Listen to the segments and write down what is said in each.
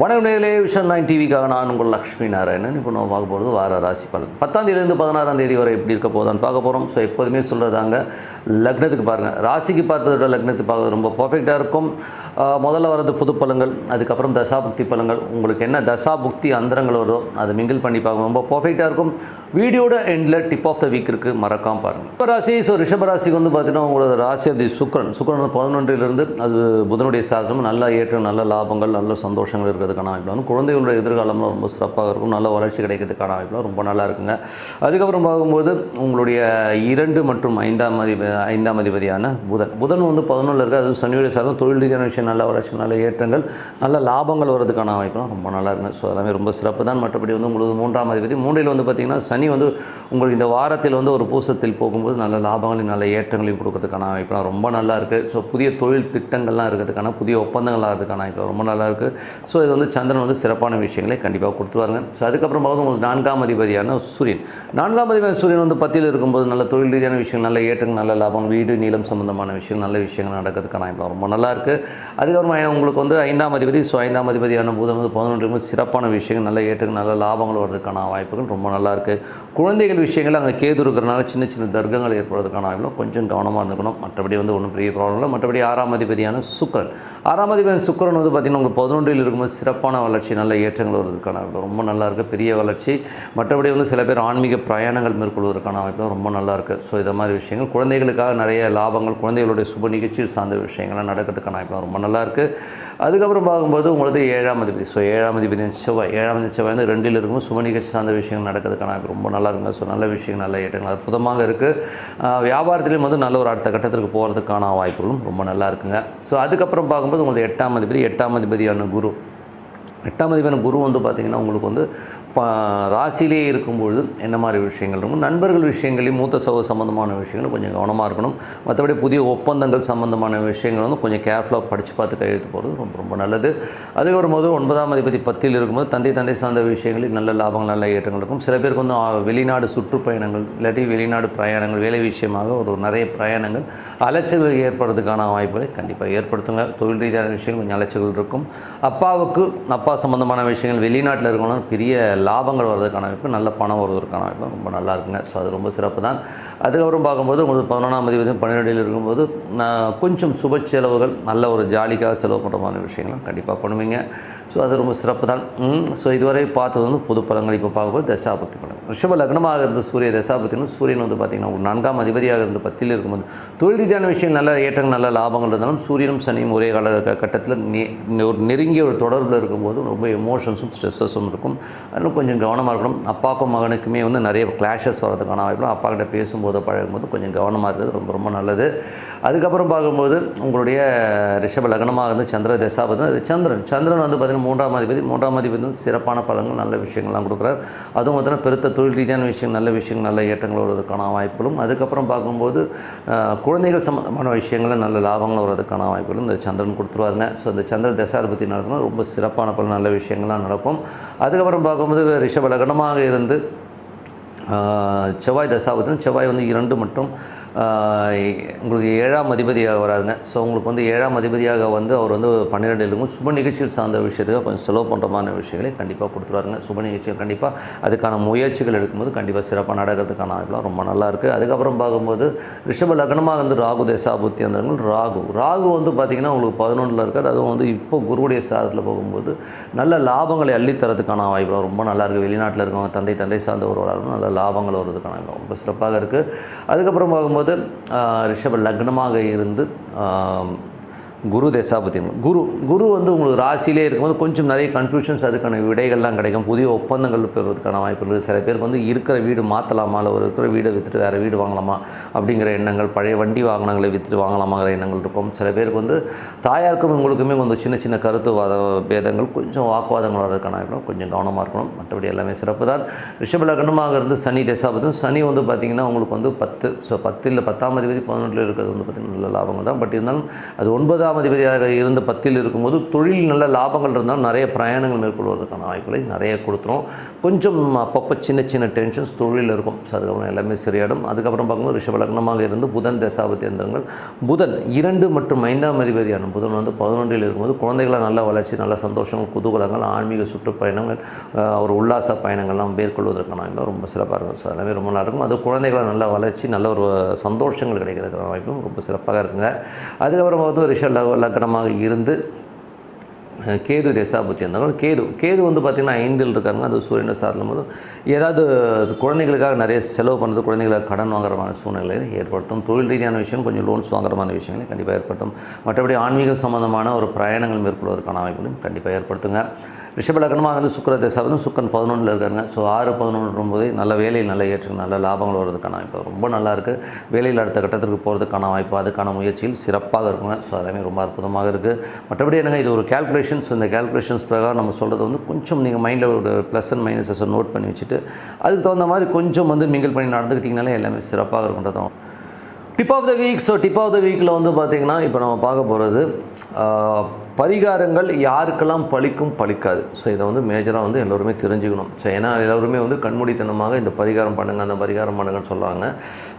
வணக்கம் நேர்களே vision nine டிவிக்காக நான் உங்கள் லக்ஷ்மி நாராயணன். இப்போ நம்ம பார்க்க போகிறது வார ராசி பலன். பத்தாந்தேதியிலேருந்து பதினாறாம் தேதி வரை எப்படி இருக்க போதான்னு பார்க்க போகிறோம். ஸோ எப்போதுமே சொல்கிறதாங்க லக்னத்துக்கு பாருங்கள் ராசிக்கு பார்ப்பதை விட லக்னத்துக்கு பார்க்க ரொம்ப பர்ஃபெக்டாக இருக்கும். முதல்ல வரது புது பழங்கள் அதுக்கப்புறம் தசாபுக்தி பழங்கள். உங்களுக்கு என்ன தசாபுக்தி அந்தரங்கள் வருதோ அதை மிங்கிள் பண்ணி பார்க்க ரொம்ப பர்ஃபெக்டாக இருக்கும். வீடியோட எண்டில் டிப் ஆஃப் த வீக் இருக்குது மறக்காம பாருங்கள் ரிஷபராசி ஸோ ரிஷபராசிக்கு வந்து பார்த்தீங்கன்னா உங்களோட ராசி அது சுக்கரன். சுக்கரன் வந்து பதினொன்றிலிருந்து அது புதனுடைய சாதனம். நல்ல ஏற்றம் நல்ல லாபங்கள் நல்ல சந்தோஷங்கள் இருக்கிறதுக்கான வாய்ப்பு வந்து குழந்தைகளோட எதிர்காலம்லாம் ரொம்ப சிறப்பாக இருக்கும். நல்ல வளர்ச்சி கிடைக்கிறதுக்கான வாய்ப்புலாம் ரொம்ப நல்லா இருக்குங்க. அதுக்கப்புறம் பார்க்கும்போது உங்களுடைய இரண்டு மற்றும் ஐந்தாம் அதிபதி ஐந்தாம் அதிபதியான புதன். புதன் வந்து பதினொன்றில் இருக்குது அது சனியுடைய சாதம் தொழில் ரீதியான விஷயம் நல்ல வளர்ச்சி நல்ல ஏற்றங்கள் நல்ல லாபங்கள் வர்றதுக்கான வாய்ப்புலாம் ரொம்ப நல்லா இருக்கும் ஸோ அதெல்லாமே ரொம்ப சிறப்பு தான் மற்றபடி வந்து உங்களுக்கு மூன்றாம் அதிபதி மூன்றில் வந்து பார்த்திங்கன்னா சனி வந்து உங்களுக்கு இந்த வாரத்தில் வந்து ஒரு பூசத்தில் போகும்போது நல்ல லாபங்களையும் நல்ல ஏற்றங்களையும் கொடுக்கறதுக்கான அமைப்புலாம் ரொம்ப நல்லா இருக்குது ஸோ புதிய தொழில் திட்டங்கள்லாம் இருக்கிறதுக்கான புதிய ஒப்பந்தங்கள்லாம் இருக்கிறதுக்கான வாய்ப்பு ரொம்ப நல்லா இருக்குது ஸோ இது வந்து சந்திரன் வந்து சிறப்பான விஷயங்களை கண்டிப்பாக கொடுத்துருவாங்க ஸோ அதுக்கப்புறம் பார்த்து உங்களுக்கு நான்காம் அதிபதியான சூரியன். நான்காம் அதிபதி சூரியன் வந்து பத்தியில் இருக்கும்போது நல்ல தொழில் ரீதியான விஷயம் நல்ல ஏற்றங்கள் நல்ல லாபம் வீடு நீளம் சம்பந்தமான விஷயம் நல்ல விஷயங்கள் நடக்கிறதுக்கான அமைப்பு ரொம்ப நல்லா இருக்குது அதுக்கப்புறமா உங்களுக்கு வந்து ஐந்தாம் அதிபதி ஸோ ஐந்தாம் அதிபதியான பூதம் வந்து பதினொன்று சிறப்பான விஷயங்கள் நல்ல ஏற்றங்கள் நல்ல லாபங்கள் வர்றதுக்கான வாய்ப்புகள் ரொம்ப நல்லா இருக்குது குழந்தைகள் விஷயங்கள் அங்கே கேது இருக்கிறனால சின்ன சின்ன தர்க்கங்கள் ஏற்படுறதுக்கான வாய்ப்புகளும் கொஞ்சம் கவனமாக இருந்துக்கணும். மற்றபடி வந்து ஒன்றும் பெரிய ப்ராப்ளம் இல்லை. மற்றபடி ஆறாம் அதிபதியான சுக்கரன். ஆறாம் அதிபதி சுக்கரன் வந்து பார்த்திங்கன்னா உங்களுக்கு பதினொன்றில் இருக்கும்போது சிறப்பான வளர்ச்சி நல்ல ஏற்றங்கள் வருவதற்கான வாய்ப்பு ரொம்ப நல்லா இருக்குது பெரிய வளர்ச்சி. மற்றபடி வந்து சில பேர் ஆன்மீக பிரயாணங்கள் மேற்கொள்வதற்கான வாய்ப்பு ரொம்ப நல்லா இருக்குது ஸோ இதை மாதிரி விஷயங்கள் குழந்தைகளுக்காக நிறைய லாபங்கள் குழந்தைகளுடைய சுப நிகழ்ச்சி சார்ந்த விஷயங்கள்லாம் நடக்கிறதுக்கான வாய்ப்பு ரொம்ப நல்லாயிருக்கு. அதுக்கப்புறம் பார்க்கும்போது உங்களுக்கு ஏழாம் அதிபதி. ஸோ ஏழாம் அதிபதி செவ்வாய். ஏழாம் அதிபதி செவ்வாய் வந்து ரெண்டில் இருக்கும். சுப நிகழ்ச்சி சார்ந்த விஷயங்கள் நடக்கிறதுக்கான ரொம்ப நல்லா இருக்குங்க ஸோ நல்ல விஷயங்கள் நல்ல ஏற்றங்கள் அற்புதமாக இருக்குது வியாபாரத்திலையும் வந்து நல்ல ஒரு அடுத்த கட்டத்திற்கு போகிறதுக்கான வாய்ப்புகளும் ரொம்ப நல்லா இருக்குங்க ஸோ அதுக்கப்புறம் பார்க்கும்போது உங்களுக்கு எட்டாம் அதிபதி. எட்டாம் அதிபதியான குரு எட்டாம் அதிபதியான குரு வந்து பார்த்திங்கன்னா உங்களுக்கு வந்து ப ராசியிலே இருக்கும்பொழுது என்ன மாதிரி விஷயங்கள் இருக்கும்? நண்பர்கள் விஷயங்களையும் மூத்த சகோ சம்மந்தமான விஷயங்களும் கொஞ்சம் கவனமாக இருக்கணும். மற்றபடி புதிய ஒப்பந்தங்கள் சம்மந்தமான விஷயங்கள் வந்து கொஞ்சம் கேர்ஃபுல்லாக படித்து பார்த்து கையெழுத்து போகிறது ரொம்ப ரொம்ப நல்லது. அதுக்கப்புறம் போது ஒன்பதாம் அதிபதி பத்தில் இருக்கும்போது தந்தை தந்தை சார்ந்த விஷயங்களில் நல்ல லாபங்கள் நல்ல ஏற்றங்கள் இருக்கும். சில பேருக்கு வந்து வெளிநாடு சுற்றுப்பயணங்கள் இல்லாட்டி வெளிநாடு பிரயாணங்கள் வேலை விஷயமாக ஒரு நிறைய பிரயாணங்கள் அலைச்சல்கள் ஏற்படுறதுக்கான வாய்ப்புகளை கண்டிப்பாக ஏற்படுத்துங்க. தொழில் ரீதியான விஷயங்கள் கொஞ்சம் அலைச்சல்கள் இருக்கும். அப்பாவுக்கு அப்பா சம்மந்தமான விஷயங்கள் வெளிநாட்டில் இருக்கணும் பெரிய லாபங்கள் வர்றதுக்கான வாய்ப்பு நல்ல பணம் வருவதற்கான வாய்ப்பு ரொம்ப நல்லா இருக்குங்க. ஸோ அது ரொம்ப சிறப்பு தான். அதுக்கப்புறம் பார்க்கும்போது உங்களுக்கு பதினொன்றாம் தேதி பன்னிரெண்டில் இருக்கும்போது நான் கொஞ்சம் சுப செலவுகள் நல்ல ஒரு ஜாலிக்காக செலவு பண்ணுற மாதிரி விஷயங்களும் கண்டிப்பாக பண்ணுவீங்க. ஸோ அது ரொம்ப சிறப்பு தான். ஸோ இதுவரை பார்த்தது வந்து புது பழங்கள் இப்போ பார்க்கும்போது தசாபத்தி பலன். ரிஷப லக்னமாக இருந்த சூரிய தசாபத்தினும் சூரியன் வந்து பார்த்திங்கன்னா ஒரு நான்காம் அதிபதியாக இருந்த பத்தியில் இருக்கும்போது தொழில் ரீதியான விஷயம் நல்ல ஏற்றங்கள் நல்ல லாபங்கள் இருந்தாலும் சூரியனும் சனியும் ஒரே கால கட்டத்தில் நெ- ஒரு நெருங்கிய ஒரு தொடர்பில் இருக்கும்போது ரொம்ப எமோஷன்ஸும் ஸ்ட்ரெஸ்ஸஸும் இருக்கும். அதனால் கொஞ்சம் கவனமாக இருக்கணும். அப்பாவுக்கும் மகனுக்குமே வந்து நிறைய கிளாஷஸ் வரதுக்கான வாய்ப்பு அப்பா கிட்ட பேசும்போது பழகும்போது கொஞ்சம் கவனமாக இருக்கிறது ரொம்ப ரொம்ப நல்லது. அதுக்கப்புறம் பார்க்கும்போது உங்களுடைய ரிஷப லக்னமாக இருந்து சந்திர தசாபதி சந்திரன். சந்திரன் வந்து பார்த்திங்கன்னா மூன்றாம் அதிபதி. மூன்றாம் அதிபதி வந்து சிறப்பான பலன்கள் நல்ல விஷயங்கள்லாம் கொடுக்குறாரு. அதுவும் பார்த்தீங்கன்னா பெருத்த தொழில் ரீதியான விஷயம் நல்ல விஷயங்கள் நல்ல ஏற்றங்கள் வருவதற்கான வாய்ப்புகளும். அதுக்கப்புறம் பார்க்கும்போது குழந்தைகள் சம்மந்தமான விஷயங்களில் நல்ல லாபங்கள் வர்றதுக்கான வாய்ப்புகளும் இந்த சந்திரன் கொடுத்துருவாருங்க. ஸோ இந்த சந்திர தசாதிபதி நடத்தினா ரொம்ப சிறப்பான பல நல்ல விஷயங்கள்லாம் நடக்கும். அதுக்கப்புறம் பார்க்கும்போது ரிஷப லக்னமாக இருந்து செவ்வாய் தசாபத்திலும் செவ்வாய் வந்து இரண்டு மற்றும் உங்களுக்கு ஏழாம் அதிபதியாக வராருங்க. ஸோ உங்களுக்கு வந்து ஏழாம் அதிபதியாக வந்து அவர் வந்து பன்னிரெண்டு இருக்கும் சுப நிகழ்ச்சிகள் சார்ந்த விஷயத்துக்கு கொஞ்சம் செலவு பண்ணுறமான விஷயங்களை கண்டிப்பாக கொடுத்துருவாருங்க. சுப நிகழ்ச்சிகள் கண்டிப்பாக அதுக்கான முயற்சிகள் எடுக்கும்போது கண்டிப்பாக சிறப்பாக நடக்கிறதுக்கான வாய்ப்புலாம் ரொம்ப நல்லா இருக்குது அதுக்கப்புறம் பார்க்கும்போது ரிஷப லக்னமாக வந்து ராகு தேசாபுத்தி அந்தங்கள் ராகு. ராகு வந்து பார்த்திங்கன்னா உங்களுக்கு பதினொன்றில் இருக்காது அதுவும் வந்து இப்போ குருவுடைய சாதத்தில் போகும்போது நல்ல லாபங்களை அள்ளித்தரதுக்கான வாய்ப்புலாம் ரொம்ப நல்லா இருக்குது வெளிநாட்டில் இருக்கவங்க தந்தை தந்தை சார்ந்த ஒரு நல்ல லாபங்கள் வருதுக்கான ரொம்ப சிறப்பாக இருக்குது அதுக்கப்புறம் பார்க்கும்போது முதல் ரிஷப லக்னமாக இருந்து குரு தசாபதி. குரு குரு வந்து உங்களுக்கு ராசியிலே இருக்கும்போது கொஞ்சம் நிறைய கன்ஃபியூஷன்ஸ் அதுக்கான விடைகள்லாம் கிடைக்கும். புதிய ஒப்பந்தங்கள் பெறுவதற்கான வாய்ப்பு இருக்குது. சில பேருக்கு வந்து இருக்கிற வீடு மாற்றலாமா இல்லை ஒரு இருக்கிற வீடை விற்றுட்டு வேறு வீடு வாங்கலாமா? அப்படிங்கிற எண்ணங்கள் பழைய வண்டி வாகனங்களை விற்றுட்டு வாங்கலாமாங்கிற எண்ணங்கள் இருக்கும். சில பேருக்கு வந்து தாயாருக்கும் உங்களுக்குமே கொஞ்சம் சின்ன சின்ன கருத்து வாத பேதங்கள் கொஞ்சம் வாக்குவாதங்கள் வர்றதுக்கான வாய்ப்பு கொஞ்சம் கவனமாக இருக்கணும். மற்றபடி எல்லாமே சிறப்பு தான். ரிஷபலகனமாக இருந்து சனி தசாபதம் சனி வந்து பார்த்திங்கன்னா உங்களுக்கு வந்து பத்து ஸோ பத்தில் பத்தாம் தேதி பதினொன்றில் இருக்கிறது வந்து பார்த்திங்கன்னா நல்ல லாபங்கள் தான். பட் இருந்தாலும் அது ஒன்பதாம் பன்னெண்டாம் அதிபதியாக இருந்து பத்தில் இருக்கும்போது தொழில் நல்ல லாபங்கள் இருந்தாலும் நிறைய பிரயாணங்கள் மேற்கொள்வதற்கான வாய்ப்புகளை நிறைய கொடுத்துரும். கொஞ்சம் அப்பப்போ சின்ன சின்ன டென்ஷன்ஸ் தொழிலில் இருக்கும். ஸோ அதுக்கப்புறம் எல்லாமே சரியாடும் அதுக்கப்புறம் பார்க்கும்போது ரிஷபலக்னமாக இருந்து புதன் தசாபதிந்திரங்கள் புதன் இரண்டு மற்றும் ஐந்தாம் அதிபதியான புதன் வந்து பதினொன்றில் இருக்கும்போது குழந்தைகளை நல்ல வளர்ச்சி நல்ல சந்தோஷங்கள் குதூகலங்கள் ஆன்மீக சுற்றுப்பயணங்கள் ஒரு உல்லாச பயணங்கள்லாம் மேற்கொள்வதற்கான வாய்ப்பு ரொம்ப சிறப்பாக இருக்கும். ஸோ எல்லாமே ரொம்ப நல்லா இருக்கும் அது குழந்தைகளை நல்ல வளர்ச்சி நல்ல ஒரு சந்தோஷங்கள் கிடைக்கிறதுக்கான வாய்ப்பும் ரொம்ப சிறப்பாக இருக்குங்க. அதுக்கப்புறம் வந்து ரிஷல் லக்னமாக இருந்து கேது தேசாபுத்தி இருந்தாலும் கேது கேது வந்து பார்த்திங்கன்னா ஐந்தில் இருக்காங்க அது சூரியனை சார்ந்த போது ஏதாவது குழந்தைகளுக்காக நிறைய செலவு பண்ணுறது குழந்தைகளுக்கு கடன் வாங்குறமான சூழ்நிலை சூழ்நிலையை ஏற்படுத்தும். தொழில் ரீதியான விஷயம் கொஞ்சம் லோன்ஸ் வாங்குறமான விஷயங்களையும் விஷயங்களை கண்டிப்பாக ஏற்படுத்தும். மற்றபடி ஆன்மீகம் சம்மந்தமான ஒரு பிரயாணங்கள் மேற்கொள்வதற்கான வாய்ப்புகளும் கண்டிப்பாக ஏற்படுத்துங்க. ரிஷபலக்கணமாக வந்து சுக்கர வந்து சுக்கன் பதினொன்றில் இருக்காங்க ஸோ ஆறு பதினொன்று போது நல்ல வேலையில் நல்ல ஏற்றுக்கு நல்ல லாபங்கள் வர்றதுக்கான வாய்ப்பு ரொம்ப நல்லா இருக்குது வேலையில் அடுத்த கட்டத்திற்கு போகிறதுக்கான வாய்ப்பு அதுக்கான முயற்சியில் சிறப்பாக இருக்குங்க. ஸோ அதெல்லாமே ரொம்ப அற்புதமாக இருக்குது மற்றபடி என்னங்க இது ஒரு கேல்குலேஷன்ஸ் இந்த கேல்குலேஷன்ஸ் பிரகாரம் நம்ம சொல்கிறது வந்து கொஞ்சம் நீங்கள் மைண்டில் ஒரு ப்ளஸ் அண்ட் மைனஸஸ் நோட் பண்ணி வச்சுட்டு அதுக்கு தகுந்த மாதிரி கொஞ்சம் வந்து மிங்கிள் பண்ணி நடந்துக்கிட்டிங்கனாலே எல்லாமே சிறப்பாக இருக்குன்றதும் tip of the week so tip of the வீக்கில் வந்து பார்த்திங்கன்னா இப்போ நம்ம பார்க்க போகிறது பரிகாரங்கள் யாருக்கெல்லாம் பழிக்கும் பழிக்காது. ஸோ இதை வந்து மேஜராக வந்து எல்லோருமே தெரிஞ்சுக்கணும். ஸோ ஏன்னா எல்லோருமே வந்து கண்மூடித்தனமாக இந்த பரிகாரம் பண்ணுங்கள் அந்த பரிகாரம் பண்ணுங்கன்னு சொல்கிறாங்க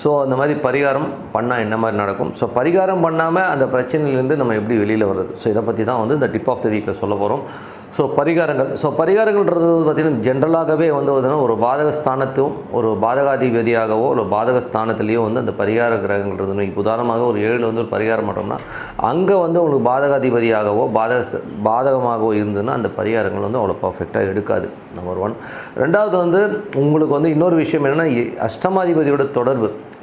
ஸோ அந்த மாதிரி பரிகாரம் பண்ணால் என்ன மாதிரி நடக்கும்? ஸோ பரிகாரம் பண்ணாமல் அந்த பிரச்சனையிலேருந்து நம்ம எப்படி வெளியில் வர்றது? ஸோ இதை பற்றி தான் வந்து இந்த டிப் ஆஃப் த வீக்கில் சொல்ல போகிறோம் ஸோ பரிகாரங்கள். ஸோ பரிகாரங்கள்ன்றது வந்து பார்த்திங்கன்னா ஜென்ரலாகவே வந்து பார்த்தீங்கன்னா ஒரு பாதக ஸ்தானத்தையும் ஒரு பாதகாதிபதியாகவோ இல்லை பாதக ஸ்தானத்துலேயோ வந்து அந்த பரிகார கிரகங்கள்ன்றது இப்போ உதாரணமாக ஒரு ஏழு வந்து ஒரு பரிகாரம் பண்ணுறோம்னா அங்கே வந்து உங்களுக்கு பாதகாதிபதியாகவோ பாதக பாதகமாகவோ இருந்ததுன்னா அந்த பரிகாரங்கள் வந்து அவ்வளோ பர்ஃபெக்டாக எடுக்காது. நம்பர் ஒன் ரெண்டாவது வந்து உங்களுக்கு வந்து இன்னொரு விஷயம் என்னென்னா அஷ்டமாதிபதியோட தொடர்பு.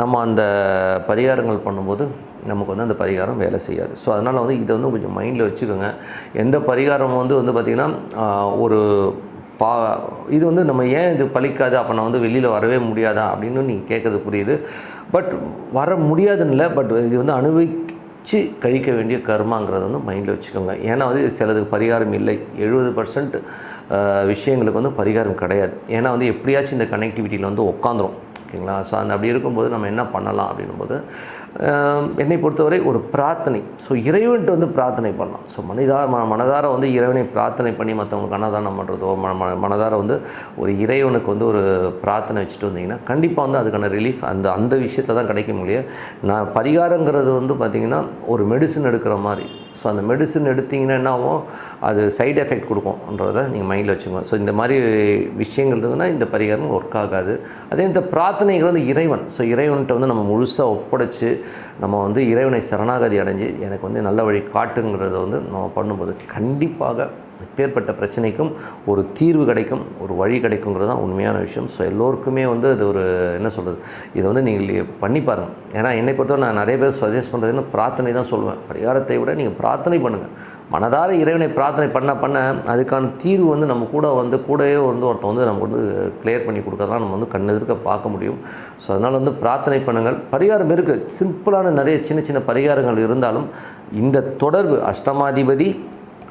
நம்ம அந்த பரிகாரங்கள் பண்ணும்போது நமக்கு வந்து அந்த பரிகாரம் வேலை செய்யாது. ஸோ அதனால் வந்து இதை வந்து கொஞ்சம் மைண்டில் வச்சுக்கோங்க. எந்த பரிகாரம் வந்து வந்து பார்த்திங்கன்னா ஒரு பா இது வந்து நம்ம ஏன் இது பழிக்காது? அப்போ நான் வந்து வெளியில் வரவே முடியாதா? அப்படின்னு நீங்கள் கேட்குறது புரியுது. பட் வர முடியாதுன்னு இல்லை பட் இது வந்து அனுபவிச்சு கழிக்க வேண்டிய கர்மாங்கிறத வந்து மைண்டில் வச்சுக்கோங்க. ஏன்னா வந்து சிலதுக்கு பரிகாரம் இல்லை. எழுபது பர்சன்ட் விஷயங்களுக்கு வந்து பரிகாரம் கிடையாது. ஏன்னா வந்து எப்படியாச்சும் இந்த கனெக்டிவிட்டியில் வந்து உட்காந்துரும் ஓகேங்களா? ஸோ அந்த அப்படி இருக்கும்போது நம்ம என்ன பண்ணலாம் அப்படின்னும்போது போது என்னை பொறுத்தவரை ஒரு பிரார்த்தனை. ஸோ இறைவன்ட்டு வந்து பிரார்த்தனை பண்ணலாம். ஸோ மனிதார ம மனதார வந்து இறைவனை பிரார்த்தனை பண்ணி மற்றவங்களுக்கு அன்னதானம் பண்ணுறதோ ம ம- மனதார வந்து ஒரு இறைவனுக்கு வந்து ஒரு பிரார்த்தனை வச்சுட்டு வந்தீங்கன்னா கண்டிப்பாக வந்து அதுக்கான ரிலீஃப் அந்த அந்த விஷயத்தில் தான் கிடைக்க முடியும் நான் பரிகாரங்கிறது வந்து பார்த்திங்கன்னா ஒரு மெடிசன் எடுக்கிற மாதிரி. ஸோ அந்த மெடிசன் எடுத்தீங்கன்னா என்ன ஆகும்? அது சைடு எஃபெக்ட் கொடுக்கும்ன்றதை நீங்கள் மைண்டில் வச்சுக்கோங்க. ஸோ இந்த மாதிரி விஷயங்கள் இருந்ததுன்னா இந்த பரிகாரம் ஒர்க் ஆகாது. அதே இந்த பிரார்த்தனைகள் வந்து இறைவன். ஸோ இறைவன்கிட்ட வந்து நம்ம முழுசாக ஒப்படைச்சு நம்ம வந்து இறைவனை சரணாகதி அடைஞ்சு எனக்கு வந்து நல்ல வழி காட்டுங்கிறத வந்து நம்ம பண்ணும்போது கண்டிப்பாக எப்பேற்பட்ட பிரச்சனைக்கும் ஒரு தீர்வு கிடைக்கும் ஒரு வழி கிடைக்குங்கிறது தான் உண்மையான விஷயம். ஸோ எல்லோருக்குமே வந்து அது ஒரு என்ன சொல்கிறது இதை வந்து நீங்கள் பண்ணி பாருங்கள் ஏன்னா என்னை பொறுத்தவரை நான் நிறைய பேர் சஜஸ்ட் பண்ணுறதுன்னு பிரார்த்தனை தான் சொல்லுவேன். பரிகாரத்தை விட நீங்கள் பிரார்த்தனை பண்ணுங்கள் மனதார இறைவனை பிரார்த்தனை பண்ண பண்ண அதுக்கான தீர்வு வந்து நம்ம கூட வந்து கூடவே வந்து ஒருத்தன் வந்து நமக்கு வந்து கிளியர் பண்ணி கொடுக்கறதான் நம்ம வந்து கண்ணெதிர்க்க பார்க்க முடியும். ஸோ அதனால் வந்து பிரார்த்தனை பண்ணுங்கள். பரிகாரம் இருக்குது சிம்பிளான நிறைய சின்ன சின்ன பரிகாரங்கள் இருந்தாலும் இந்த தொடர்பு அஷ்டமாதிபதி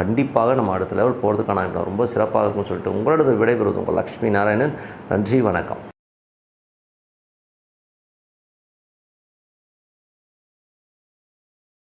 கண்டிப்பாக நம்ம அடுத்த லெவல் போகிறதுக்கான ரொம்ப சிறப்பாக இருக்கும்னு சொல்லிட்டு உங்களோட விடைபெறுவது உங்கள் லக்ஷ்மி நாராயணன். நன்றி வணக்கம்.